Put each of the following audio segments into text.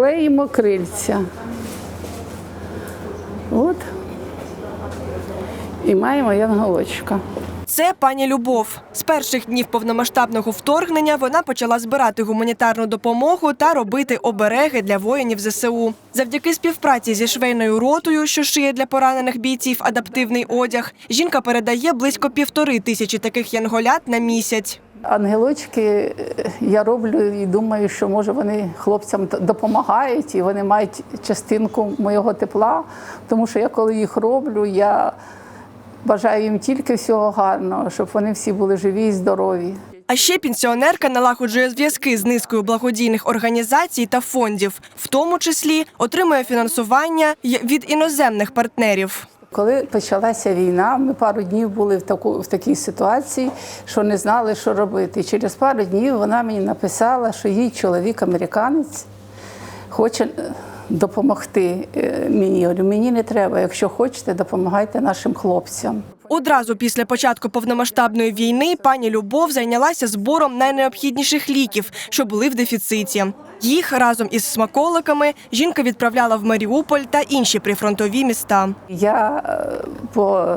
клеїмо крильця. От. І маємо янголочка. Це пані Любов. З перших днів повномасштабного вторгнення вона почала збирати гуманітарну допомогу та робити обереги для воїнів ЗСУ. Завдяки співпраці зі швейною ротою, що шиє для поранених бійців адаптивний одяг, жінка передає близько півтори тисячі таких янголят на місяць. Ангелочки е, я роблю і думаю, що може вони хлопцям допомагають і вони мають частинку моєго тепла, тому що я коли їх роблю, я бажаю їм тільки всього гарного, щоб вони всі були живі і здорові. А ще пенсіонерка налагоджує зв'язки з низкою благодійних організацій та фондів, в тому числі отримує фінансування від іноземних партнерів. Коли почалася війна, ми пару днів були в таку в такій ситуації, що не знали, що робити. Через пару днів вона мені написала, що їй чоловік американець хоче е, допомогти е, мені. Мені не треба. Якщо хочете, допомагайте нашим хлопцям. Одразу після початку повномасштабної війни пані Любов зайнялася збором найнеобхідніших ліків, що були в дефіциті. Їх разом із смаколиками жінка відправляла в Маріуполь та інші прифронтові міста. Я е, по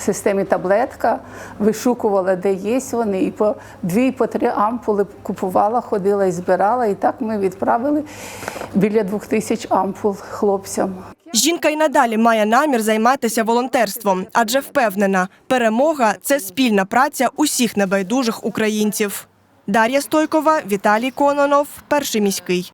системі таблетка вишукувала, де є вони, і по дві, по три ампули купувала, ходила і збирала. І так ми відправили біля двох тисяч ампул хлопцям. Жінка й надалі має намір займатися волонтерством, адже впевнена, перемога це спільна праця усіх небайдужих українців. Дар'я Стойкова, Віталій Кононов, перший міський.